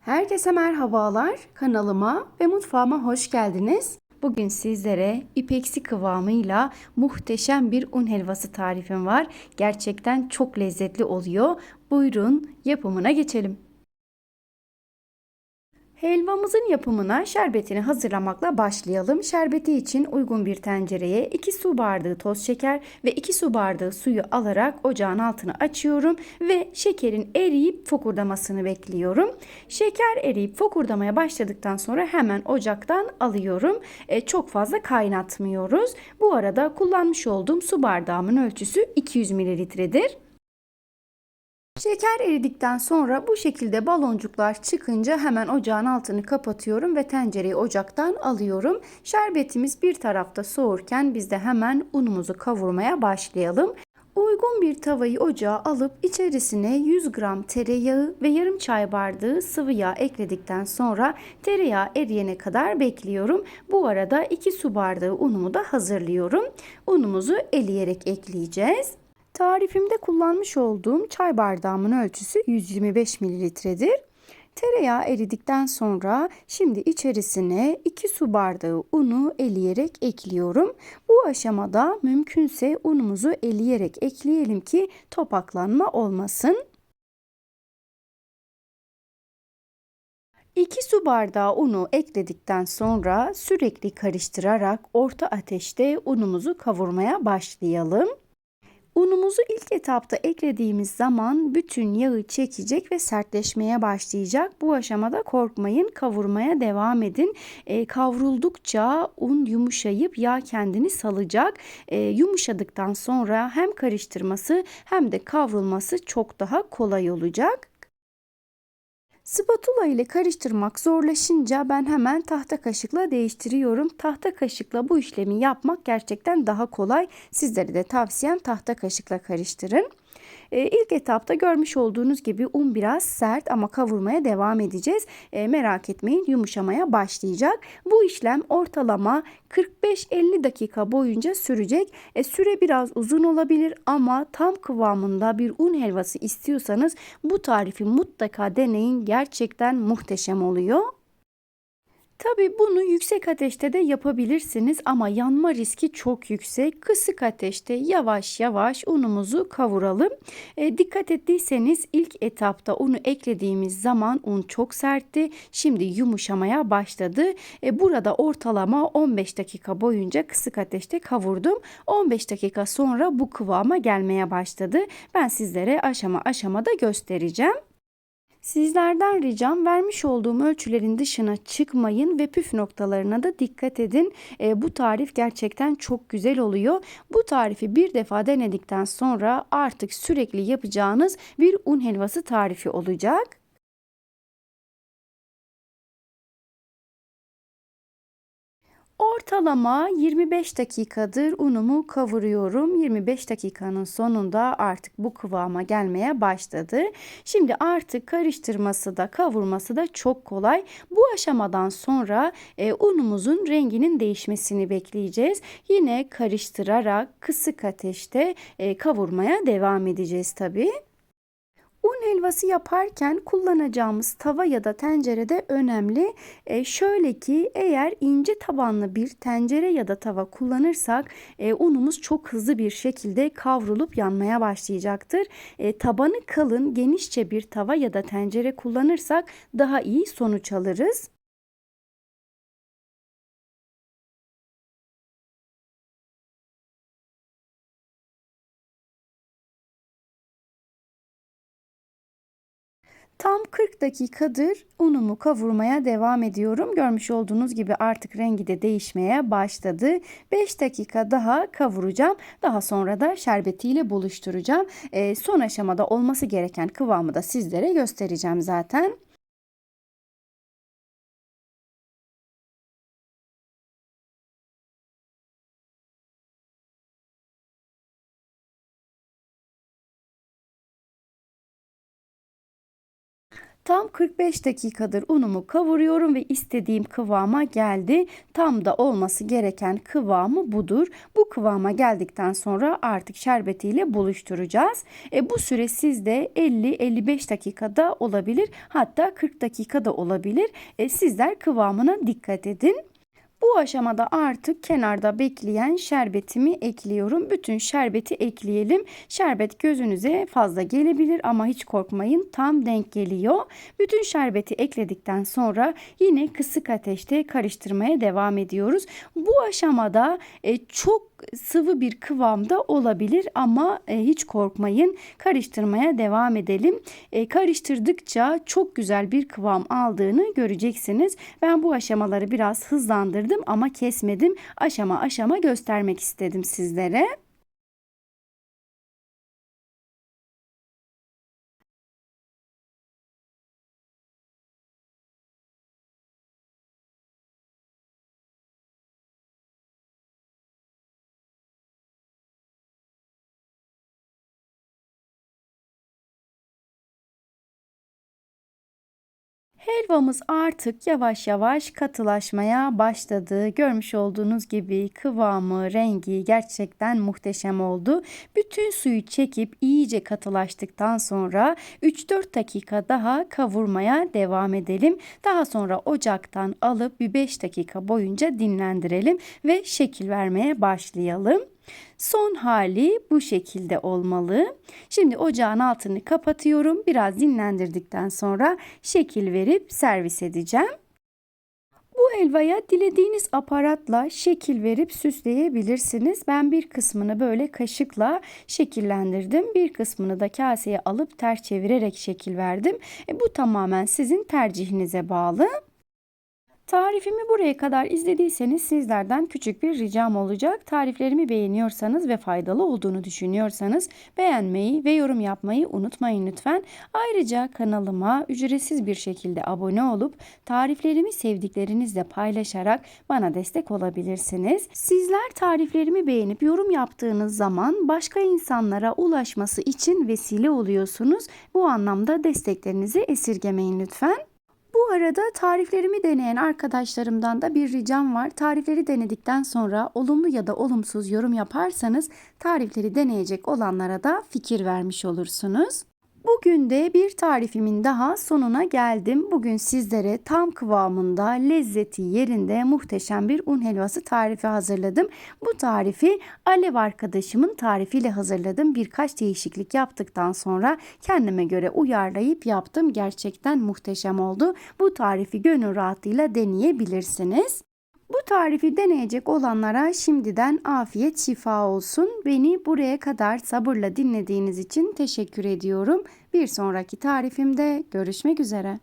Herkese merhabalar. Kanalıma ve mutfağıma hoş geldiniz. Bugün sizlere ipeksi kıvamıyla muhteşem bir un helvası tarifim var. Gerçekten çok lezzetli oluyor. Buyurun yapımına geçelim. Helvamızın yapımına şerbetini hazırlamakla başlayalım. Şerbeti için uygun bir tencereye 2 su bardağı toz şeker ve 2 su bardağı suyu alarak ocağın altını açıyorum ve şekerin eriyip fokurdamasını bekliyorum. Şeker eriyip fokurdamaya başladıktan sonra hemen ocaktan alıyorum. E, çok fazla kaynatmıyoruz. Bu arada kullanmış olduğum su bardağımın ölçüsü 200 mililitredir. Şeker eridikten sonra bu şekilde baloncuklar çıkınca hemen ocağın altını kapatıyorum ve tencereyi ocaktan alıyorum. Şerbetimiz bir tarafta soğurken biz de hemen unumuzu kavurmaya başlayalım. Uygun bir tavayı ocağa alıp içerisine 100 gram tereyağı ve yarım çay bardağı sıvı yağ ekledikten sonra tereyağı eriyene kadar bekliyorum. Bu arada 2 su bardağı unumu da hazırlıyorum. Unumuzu eleyerek ekleyeceğiz. Tarifimde kullanmış olduğum çay bardağımın ölçüsü 125 mililitredir. Tereyağı eridikten sonra şimdi içerisine 2 su bardağı unu eleyerek ekliyorum. Bu aşamada mümkünse unumuzu eleyerek ekleyelim ki topaklanma olmasın. 2 su bardağı unu ekledikten sonra sürekli karıştırarak orta ateşte unumuzu kavurmaya başlayalım. Unumuzu ilk etapta eklediğimiz zaman bütün yağı çekecek ve sertleşmeye başlayacak. Bu aşamada korkmayın, kavurmaya devam edin. E, kavruldukça un yumuşayıp yağ kendini salacak. E, yumuşadıktan sonra hem karıştırması hem de kavrulması çok daha kolay olacak. Spatula ile karıştırmak zorlaşınca ben hemen tahta kaşıkla değiştiriyorum. Tahta kaşıkla bu işlemi yapmak gerçekten daha kolay. Sizlere de tavsiyem tahta kaşıkla karıştırın. E, ilk etapta görmüş olduğunuz gibi un biraz sert ama kavurmaya devam edeceğiz. E, merak etmeyin yumuşamaya başlayacak. Bu işlem ortalama 45-50 dakika boyunca sürecek. E, süre biraz uzun olabilir ama tam kıvamında bir un helvası istiyorsanız bu tarifi mutlaka deneyin. Gerçekten muhteşem oluyor. Tabi bunu yüksek ateşte de yapabilirsiniz ama yanma riski çok yüksek. Kısık ateşte yavaş yavaş unumuzu kavuralım. E, dikkat ettiyseniz ilk etapta unu eklediğimiz zaman un çok sertti. Şimdi yumuşamaya başladı. E, burada ortalama 15 dakika boyunca kısık ateşte kavurdum. 15 dakika sonra bu kıvama gelmeye başladı. Ben sizlere aşama aşamada göstereceğim. Sizlerden ricam vermiş olduğum ölçülerin dışına çıkmayın ve püf noktalarına da dikkat edin. E, bu tarif gerçekten çok güzel oluyor. Bu tarifi bir defa denedikten sonra artık sürekli yapacağınız bir un helvası tarifi olacak. Ortalama 25 dakikadır unumu kavuruyorum. 25 dakikanın sonunda artık bu kıvama gelmeye başladı. Şimdi artık karıştırması da kavurması da çok kolay. Bu aşamadan sonra e, unumuzun renginin değişmesini bekleyeceğiz. Yine karıştırarak kısık ateşte e, kavurmaya devam edeceğiz tabii. Un helvası yaparken kullanacağımız tava ya da tencere de önemli. E, şöyle ki eğer ince tabanlı bir tencere ya da tava kullanırsak e, unumuz çok hızlı bir şekilde kavrulup yanmaya başlayacaktır. E, tabanı kalın genişçe bir tava ya da tencere kullanırsak daha iyi sonuç alırız. Tam 40 dakikadır unumu kavurmaya devam ediyorum. Görmüş olduğunuz gibi artık rengi de değişmeye başladı. 5 dakika daha kavuracağım. Daha sonra da şerbetiyle buluşturacağım. E, son aşamada olması gereken kıvamı da sizlere göstereceğim zaten. Tam 45 dakikadır unumu kavuruyorum ve istediğim kıvama geldi. Tam da olması gereken kıvamı budur. Bu kıvama geldikten sonra artık şerbetiyle buluşturacağız. E, bu süre sizde 50-55 dakikada olabilir. Hatta 40 dakikada olabilir. E, sizler kıvamına dikkat edin. Bu aşamada artık kenarda bekleyen şerbetimi ekliyorum. Bütün şerbeti ekleyelim. Şerbet gözünüze fazla gelebilir ama hiç korkmayın tam denk geliyor. Bütün şerbeti ekledikten sonra yine kısık ateşte karıştırmaya devam ediyoruz. Bu aşamada e, çok sıvı bir kıvamda olabilir ama e, hiç korkmayın. Karıştırmaya devam edelim. E, karıştırdıkça çok güzel bir kıvam aldığını göreceksiniz. Ben bu aşamaları biraz hızlandırdım ama kesmedim. Aşama aşama göstermek istedim sizlere. Helvamız artık yavaş yavaş katılaşmaya başladı. Görmüş olduğunuz gibi kıvamı, rengi gerçekten muhteşem oldu. Bütün suyu çekip iyice katılaştıktan sonra 3-4 dakika daha kavurmaya devam edelim. Daha sonra ocaktan alıp bir 5 dakika boyunca dinlendirelim ve şekil vermeye başlayalım. Son hali bu şekilde olmalı. Şimdi ocağın altını kapatıyorum. Biraz dinlendirdikten sonra şekil verip servis edeceğim. Bu helvaya dilediğiniz aparatla şekil verip süsleyebilirsiniz. Ben bir kısmını böyle kaşıkla şekillendirdim. Bir kısmını da kaseye alıp ters çevirerek şekil verdim. E, bu tamamen sizin tercihinize bağlı. Tarifimi buraya kadar izlediyseniz sizlerden küçük bir ricam olacak. Tariflerimi beğeniyorsanız ve faydalı olduğunu düşünüyorsanız beğenmeyi ve yorum yapmayı unutmayın lütfen. Ayrıca kanalıma ücretsiz bir şekilde abone olup tariflerimi sevdiklerinizle paylaşarak bana destek olabilirsiniz. Sizler tariflerimi beğenip yorum yaptığınız zaman başka insanlara ulaşması için vesile oluyorsunuz. Bu anlamda desteklerinizi esirgemeyin lütfen. Bu arada tariflerimi deneyen arkadaşlarımdan da bir ricam var. Tarifleri denedikten sonra olumlu ya da olumsuz yorum yaparsanız tarifleri deneyecek olanlara da fikir vermiş olursunuz. Bugün de bir tarifimin daha sonuna geldim. Bugün sizlere tam kıvamında, lezzeti yerinde muhteşem bir un helvası tarifi hazırladım. Bu tarifi Alev arkadaşımın tarifiyle hazırladım. Birkaç değişiklik yaptıktan sonra kendime göre uyarlayıp yaptım. Gerçekten muhteşem oldu. Bu tarifi gönül rahatlığıyla deneyebilirsiniz. Bu tarifi deneyecek olanlara şimdiden afiyet şifa olsun. Beni buraya kadar sabırla dinlediğiniz için teşekkür ediyorum. Bir sonraki tarifimde görüşmek üzere.